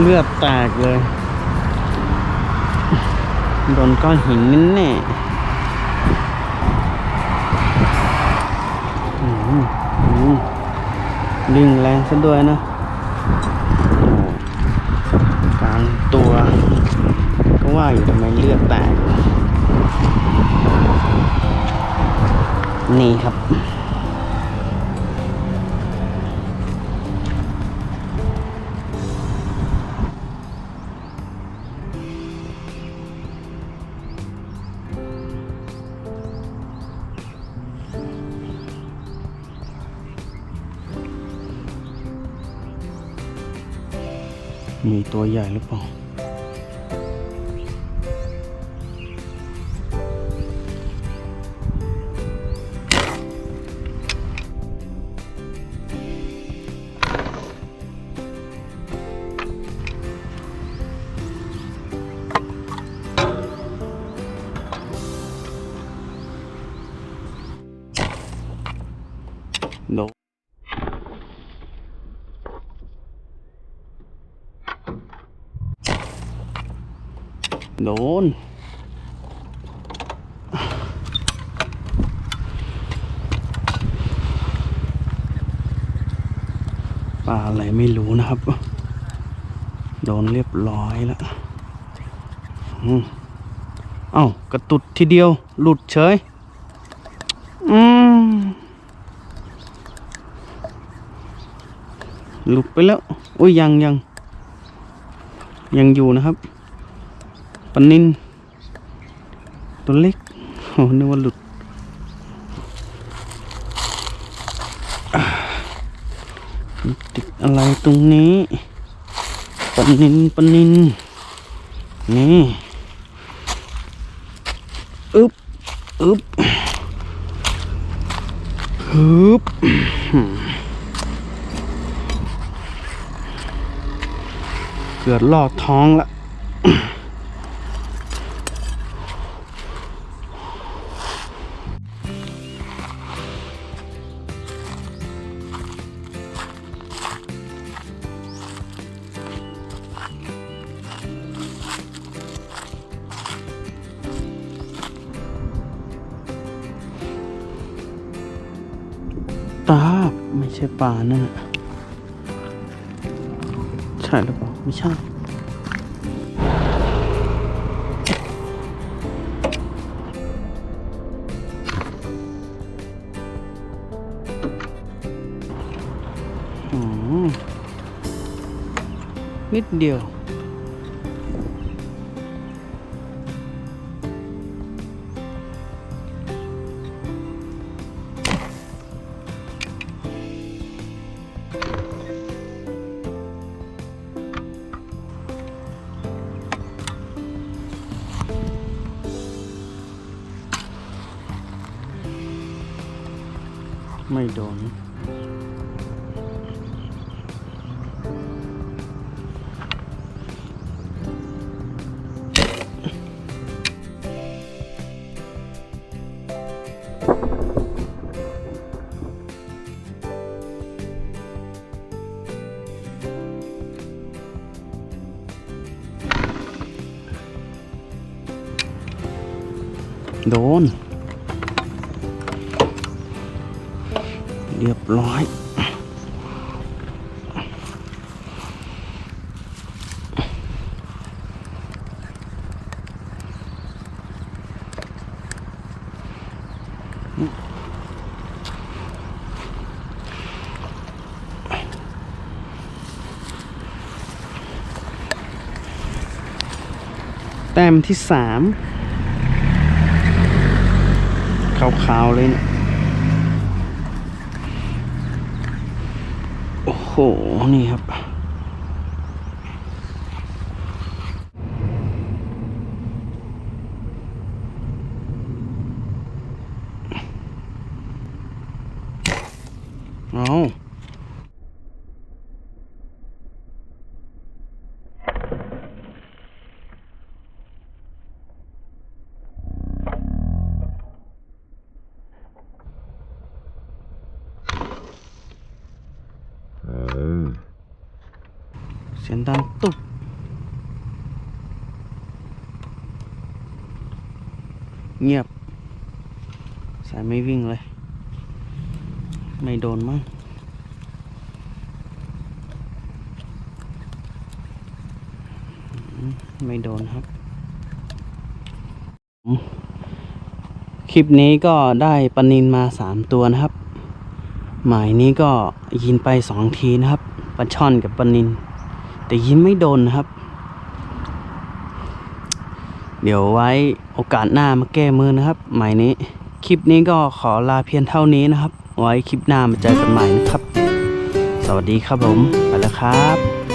เลือดแตกเลย โดนก้อนหินนั่นแน่ดึงแรงซะด้วยนะกลางตัว ก็ว่าอยู่ทำไมเลือดแตก นี่ครับ มีตัวใหญ่หรือเปล่า โดน ปลาอะไรไม่รู้นะครับ โดนเรียบร้อยแล้วอืมเอ้ากระตุดทีเดียว หลุดเฉย อืม หลุดไปแล้ว โอ้ยยังยังยังอยู่นะครับ ปนินตัวเล็กโอ้นึกว่าหลุดติดอะไรตรงนี้ปนินปนินนี่อึบอึบฮึบเกือบลอดท้องละ ตาบไม่ใช่ปลานั่นน่ะใช่หรือเปล่า ไม่ใช่นิดเดียว ไม่โดน โดน เรียบร้อย แต้มที่สามขาวๆเลยเนี่ย โห นี่ครับ เอา เสียงดังตุบเงียบ สายไม่วิ่งเลย ไม่โดนมั้งไม่โดนครับ คลิปนี้ก็ได้ปนินมาสามตัวนะครับ หมายนี้ก็ยินไปสองทีนะครับปลาช่อนกับปนิน แต่ยินไม่โดนนะครับ เดี๋ยวไว้โอกาสหน้ามาแก้มือนะครับ หมายนี้ คลิปนี้ก็ขอลาเพียงเท่านี้นะครับ ไว้คลิปหน้ามาเจอกันใหม่นะครับ สวัสดีครับผม ไปแล้วครับ